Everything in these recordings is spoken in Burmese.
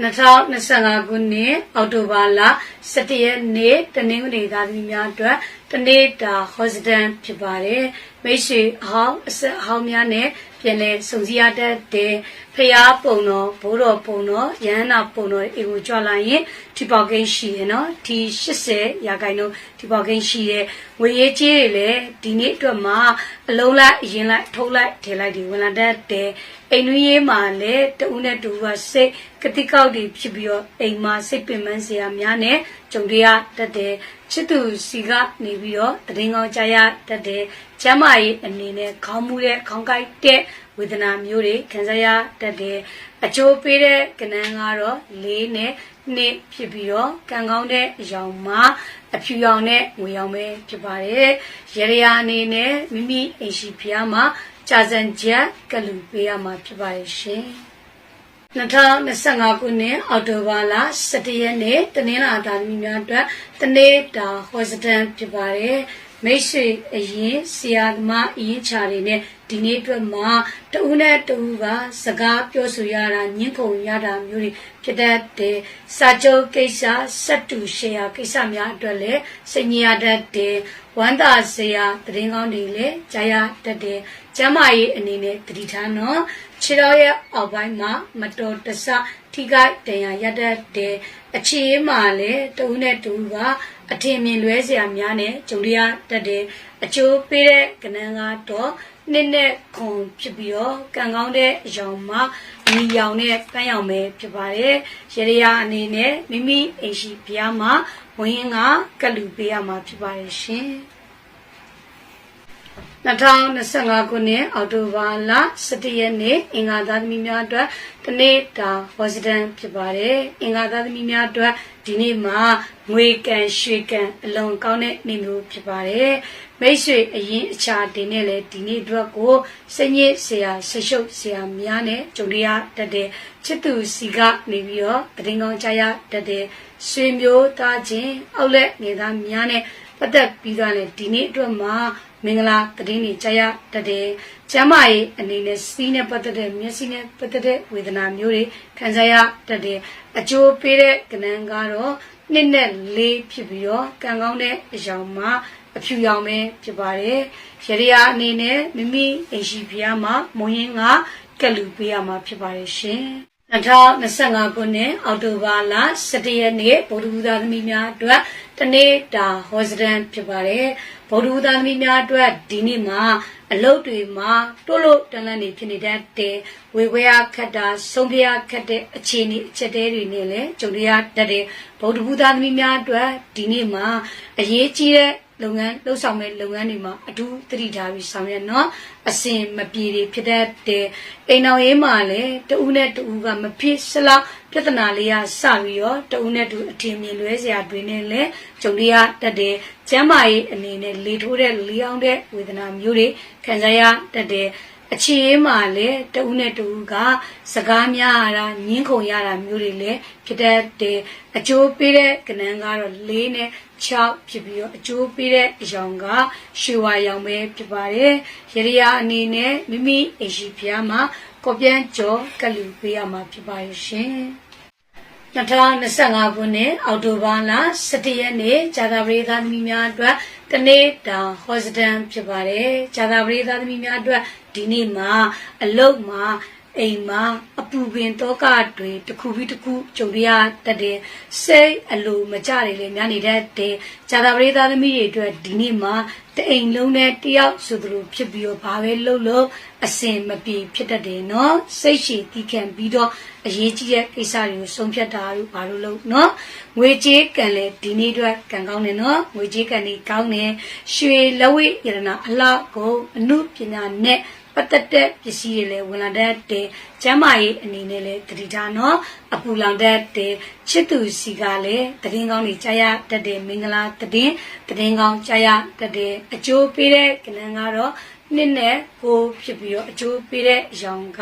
2025ခုနှစ်အောက်တိုဘာလ17ရက်နေ့တနင်္ဂနွေသားသမီးများအတွက်တနေ့တာဟောစတန်ဖြစ်ပါတယ်မိတ်ဆွေအဟောင်းအဆက်အဟောင်းများနဲ့ပြန်လည်စုံစည်းရတတ်တဲ့ဖရာပုံတော်ဘိုးတော်ပုံတော်ယဟန္တာပုံတော်အေကိုကြွလာရင်ဒီပေါကိန်းရှိရနော်ဒီ80ရာခိုင်နှုန်း ဒီပေါကိန်းရှိတဲ့ငွေရေးကြေးတွေလည်းဒီနေ့အတွက်မှာအလုံးလိုက်အရင်လိုက်ထုတ်လိုက်ထည့်လိုက်ဒီဝင်လာတတ်တဲ့အိမ်နွေးရေးမှာလည်းတဦးနဲ့တူကစိတ်ကတိကောက်တွေဖြစ်ပြီးတော့အိမ်မှာစိတ်ပင်ပန်းစရာများနဲ့ကြုံရတတ်တဲ့ချစ်သူစီကနေပြီးတော့တရင်ကောင်းကြရတတ်တဲ့ကျမ်းမာရေးအနေနဲ့ခေါင်းမူတဲ့ခေါင်းကိုက်တဲ့ ဝေဒနာမျိုးတွေခံစားရတတ်တဲ့အကျိုးပေးတဲ့ကဏ္ဍကတော့၄နဲ့နှစ်ဖြစ်ပြီးတော့ကံကောင်းတဲ့အယောင်မှာအဖြူရောင်နဲ့ငွေရောင်ပဲဖြစ်ပါတယ်။ရေရအနေနဲ့မိမိအိမ်ရှိဖျားမှာကြာစံချက်ကလူပေးရမှာဖြစ်ပါတယ်ရှင်။2025ခုနှစ်အောက်တိုဘာလ17ရက်နေ့တနင်္လာသားသမီးများအတွက်တနေ့တာဟောစတန်ဖြစ်ပါတယ် မိတ်ဆွေအရင်ဆရာသမားအရင်ချာတွေနဲ့ဒီနေ့အတွက်မှာတဦးနဲ့တဦးကစကားပြောဆိုရတာညှင်းခုန်ရတာမျိုးတွေဖြစ်တတ်တယ်စာချုပ်ကိစ္စစက်တူရှယ်ယာကိစ္စများအတွက်လည်းစိတ်ညစ်ရတတ်တယ်ဝမ်းသာစရာသတင်းကောင်းတွေလည်းကြားရတတ်တယ်ကျမ်းမာရေးအနေနဲ့တတိထားနော်ခြေတော်ရဲ့အောက်ပိုင်းမှာမတော်တဆထိခိုက်ဒဏ်ရာရတတ်တယ်အခြေအေးမှာလည်းတဦးနဲ့တဦးက အထင်မြင်လွဲစရာများနဲ့ကြုံရတတ်တယ်အကျိုးပေးတဲ့ကဏ္ဍကတော့နှစ်နဲ့ခွန်ဖြစ်ပြီးတော့ကံကောင်းတဲ့အယောင်မှာအနီရောင်နဲ့ပန်းရောင်ပဲဖြစ်ပါတယ်ရေရရာအနေနဲ့မိမိအိမ်ရှိဘုရားမှာဝင်းကကလူပေးရမှာဖြစ်ပါတယ်ရှင်2025ခုနှစ်အောက်တိုဘာလ17ရက်နေ့အင်္ဂါသားသမီးများအတွက်တနေ့တာဝါစဒန်ဖြစ်ပါတယ်အင်္ဂါသားသမီးများအတွက် ဒီနေ့မှာငွေကံရွှေကံအလွန်ကောင်းတဲ့နေ့မျိုးဖြစ်ပါတယ်မိတ်ဆွေအရင်အခြားတင်နဲ့လေဒီနေ့အတွက်ကိုစိတ်ညစ်စရာဆရှုပ်စရာများနဲ့ကြုံရတတ်တဲ့ချစ်သူစီကနေပြီးတော့တရင်ကောင်းကြရတတ်တဲ့ဆွေမျိုးသားချင်းအောက်လက်နေသားများနဲ့ ပတ်သက်ပြီးတော့လေဒီနေ့အတွက်မှာမင်္ဂလာတည်င်းနေကြရတတ်တယ်။ကျမ်းမာရေးအနေနဲ့စီးနဲ့ပတ်သက်တဲ့မျက်စိနဲ့ပတ်သက်တဲ့ဝေဒနာမျိုးတွေခံစားရတတ်တယ်။အကျိုးပေးတဲ့ကဏ္ဍကတော့နှစ်နဲ့လေးဖြစ်ပြီးတော့ကံကောင်းတဲ့အယောင်မှာအဖြူရောင်ပဲဖြစ်ပါတယ်။ရရယာအနေနဲ့မိမိအိမ်ရှိဖျားမှာမုံရင်ကကလူပေးရမှာဖြစ်ပါတယ်ရှင်။2025ခုနှစ်အောက်တိုဘာလ17ရက်နေ့ဗုဒ္ဓဘုရားသမီးများအတွက် တနေ့တာဟောစတန်ဖြစ်ပါတယ်ဗုဒ္ဓဘုရားသမီးများအတွက်ဒီနေ့မှာအလုတ်တွေမှာတိုးလို့တန်လန့်နေဖြစ်နေတတ်တဲ့ဝေခွဲရခတ်တာဆုံးဖြတ်ခတ်တဲ့အခြေအနေအချက်တဲတွေနဲ့လည်းကြုံရတတ်တဲ့ဗုဒ္ဓဘုရားသမီးများအတွက်ဒီနေ့မှာအရေးကြီးတဲ့ လုပ်ငန်းလှုပ်ဆောင်မဲ့လုပ်ငန်းတွေမှာအထူးသတိထားပြီးဆောင်ရွက်နော်အစင်မပြေတွေဖြစ်တတ်တဲ့အိမ်တော်ရေးမှာလည်းတဦးနဲ့တဦးကမဖြစ်စလောက်ပြဿနာလေးရစပြီးတော့တဦးနဲ့တူအထင်မြင်လွဲစရာတွေနဲ့လည်းကြုံရတတ်တဲ့ကျမ်းမာရေးအနေနဲ့လေထိုးတဲ့လေအောင်တဲ့ဝေဒနာမျိုးတွေခံစားရတတ်တဲ့ အခြေအေးမှာလည်းတဦးနဲ့တဦးကစကားများရတာညင်းခုန်ရတာမျိုးတွေလည်းဖြစ်တတ်တယ်အကျိုးပေးတဲ့ကဏ္ဍကတော့၄နဲ့6ဖြစ်ပြီးတော့အကျိုးပေးတဲ့အယောင်ကရွှေဝါရောင်ပဲဖြစ်ပါတယ်ရရယာအနေနဲ့မိမိအိမ်ရှိဖျားမှာကော်ပြန်ကြောကလူပေးရမှာဖြစ်ပါရဲ့ရှင် 2025ခုနှစ်အောက်တိုဘာလ17ရက်နေ့ဂျာသာပရိသတ်သမီးများအတွက်တနေ့တာဟောစတန်ဖြစ်ပါတယ်ဂျာသာပရိသတ်သမီးများအတွက်ဒီနေ့မှာအလုတ်မှာ အိမ်မှာအပူပင်တောကတွေတစ်ခုပြီးတစ်ခုကြုံရတတ်တယ်စိတ်အလိုမကြတွေလည်းများနေတတ်တယ်ဂျာတာပရိသတ်သမီးတွေအတွက်ဒီနေ့မှာတအိမ်လုံးနဲ့တယောက်ဆိုသလိုဖြစ်ပြီးတော့ဘာပဲလုပ်လို့အစင်မပြေဖြစ်တတ်တယ်နော်စိတ်ရှည်တီးခံပြီးတော့အရေးကြီးတဲ့ကိစ္စတွေကိုဆုံးဖြတ်တာလို့ဘာလို့လုပ်နော်ငွေကြေးကံလေဒီနေ့အတွက်ကံကောင်းတယ်နော်ငွေကြေးကံဒီကောင်းတယ်ရွှေလက်ဝိရတနာအလောက်ကိုအမှုပညာနဲ့ ပတ်သက်တဲ့ပစ္စည်းတွေလည်းဝင်လာတတ်တယ်။ကျမ်းမာရေးအနေနဲ့လည်းတတိထားနော်အပူလောင်တတ်တယ်ချစ်သူစီကလည်းတည်င်းကောင်းတွေကြားရတတ်တယ်မင်္ဂလာတည်င်းတည်င်းကောင်းကြားရတတ်တယ်အကျိုးပေးတဲ့ကဏ္ဍကတော့နှစ်နဲ့ကိုဖြစ်ပြီးတော့အကျိုးပေးတဲ့အယောင်က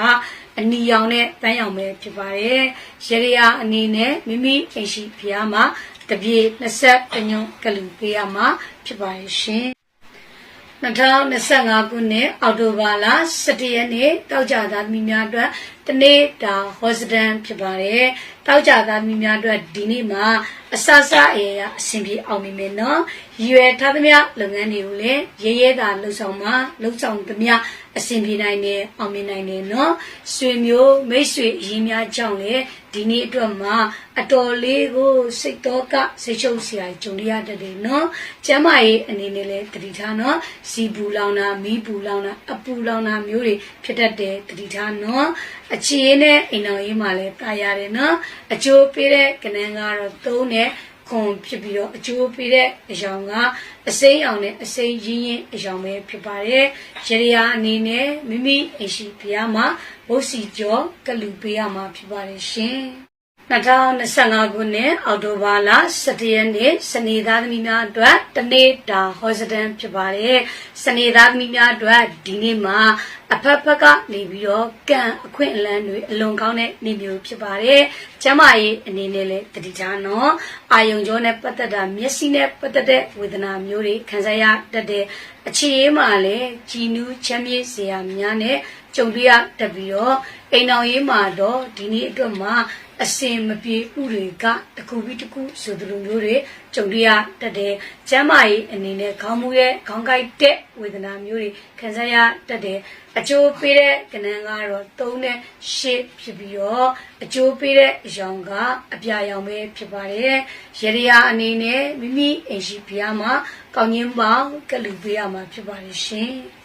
အနီရောင်နဲ့ပန်းရောင်ပဲဖြစ်ပါတယ်။ရရရအနေနဲ့မိမိအိမ်ရှိဖျားမှာတပြေ20ညွန်ကလူပေးရမှာဖြစ်ပါရဲ့ရှင် 2025ခုနှစ်အောက်တိုဘာလ17ရက်နေ့တောက်ကြသားသမီးများအတွက်တတနေ့တာဟောစတန်ဖြစ်ပါတယ် တောက်ကြသားမိများအတွက်ဒီနေ့မှာအဆအဆအရာရာအဆင်ပြေအောင်မြင်မယ်နော်ရည်ရွယ်ထားသမျှလုပ်ငန်းတွေကိုလည်းရဲရဲတာလှုပ်ဆောင်မှာလှုပ်ဆောင်သမျှအဆင်ပြေနိုင်တယ်အောင်မြင်နိုင်တယ်နော်ဆွေမျိုးမိတ်ဆွေအရင်းများကြောင့်လည်းဒီနေ့အတွက်မှာအတော်လေးကိုစိတ်တော့ကစိတ်ချုပ်စရာကြုံရတတ်တယ်နော်ကျမ်းမာရေးအနေနဲ့လည်းတတိထားနော်စီပူလောင်တာမီးပူလောင်တာအပူလောင်တာမျိုးတွေဖြစ်တတ်တယ်တတိထားနော်အခြေရင်းနဲ့အိမ်တော်ရေးမှာလည်းတာရတယ်နော်အကျိုးပေးတဲ့ကဏ္ဍကတော့သုံးနဲ့ခွန်ဖြစ်ပြီးတော့အကျိုးပေးတဲ့အယောင်ကအစိမ်းအောင်နဲ့အစိမ်းရင်းရင်းအယောင်ပဲဖြစ်ပါတယ်ရေရာအနေနဲ့မိမိအိမ်ရှိဖျားမှာဘုတ်စီကျော်ကလူပေးရမှာဖြစ်ပါတယ်ရှင် 2025ခုနှစ်အောက်တိုဘာလ17ရက်နေ့စနေသားသမီးများအတွက်တနေ့တာဟောစတန်ဖြစ်ပါတယ်။စနေသားသမီးများအတွက်ဒီနေ့မှာအဖက်ဖက်ကနေပြီးတော့ကံအခွင့်အလန်းတွေအလွန်ကောင်းတဲ့နေ့မျိုးဖြစ်ပါတယ်။ကျမရေးအနေနဲ့လည်းတတိထားနော်။အာယုံကြောနဲ့ပတ်သက်တာမျက်စိနဲ့ပတ်သက်တဲ့ဝေဒနာမျိုးတွေခံစားရတတ်တဲ့အခြေအေးမှာလည်းကြည်နူးချမ်းမြေ့စရာများနဲ့ကြုံတွေ့ရတတ်ပြီးတော့အိမ်တော်ရေးမှာတော့ဒီနေ့အတွက်မှာ အစင်မပြေဥတွေကတစ်ခုပြီးတစ်ခုဆိုသလိုမျိုးတွေကြုံရတတ်တယ်။ကျမ်းမာရေးအနေနဲ့ခေါင်းမူရဲ့ခေါင်းကိုက်တဲ့ဝေဒနာမျိုးတွေခံစားရတတ်တယ်။အကျိုးပေးတဲ့ကဏ္ဍကတော့၃နဲ့၈ဖြစ်ပြီးတော့အကျိုးပေးတဲ့အယောင်ကအပြာရောင်ပဲဖြစ်ပါတယ်။ရေရာအနေနဲ့မိမိအိမ်ရှိဖျားမှာကောင်းခြင်းပေါင်းကလူပေးရမှာဖြစ်ပါတယ်ရှင်။